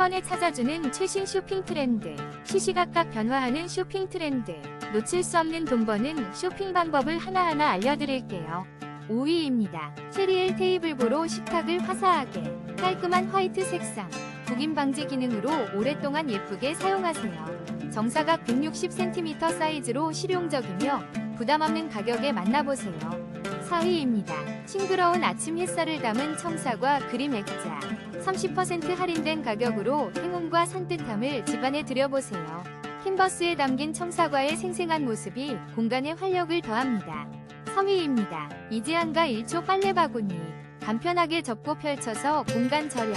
번에 찾아주는 최신 쇼핑 트렌드. 시시각각 변화하는 쇼핑 트렌드. 놓칠 수 없는 돈 버는 쇼핑 방법을 하나하나 알려드릴게요. 5위입니다. 체리엘 테이블보로 식탁을 화사하게. 깔끔한 화이트 색상. 구김 방지 기능으로 오랫동안 예쁘게 사용하세요. 정사각 160cm 사이즈로 실용적이며 부담 없는 가격에 만나보세요. 4위입니다. 싱그러운 아침 햇살을 담은 청사과 그림 액자. 30% 할인된 가격으로 행운과 산뜻함을 집안에 들여보세요. 캔버스에 담긴 청사과의 생생한 모습이 공간에 활력을 더합니다. 3위입니다. 이지안과 1초 빨래 바구니. 간편하게 접고 펼쳐서 공간 절약.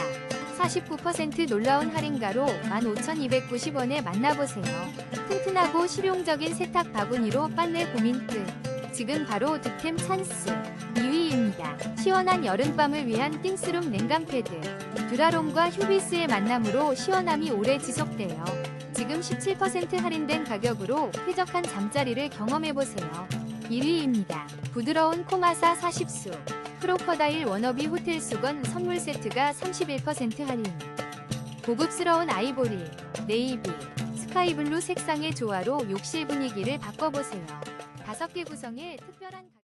49% 놀라운 할인가로 15,290원에 만나보세요. 튼튼하고 실용적인 세탁 바구니로 빨래 고민 끝. 지금 바로 득템 찬스. 2위입니다. 시원한 여름밤을 위한 띵스룸 냉감 패드. 듀라롱과 휴비스의 만남으로 시원함이 오래 지속돼요. 지금 17% 할인된 가격으로 쾌적한 잠자리를 경험해보세요. 1위입니다. 부드러운 코마사 40수. 크로커다일 워너비 호텔 수건 선물 세트가 31% 할인. 고급스러운 아이보리, 네이비, 스카이블루 색상의 조화로 욕실 분위기를 바꿔보세요. 다섯 개 구성의 특별한.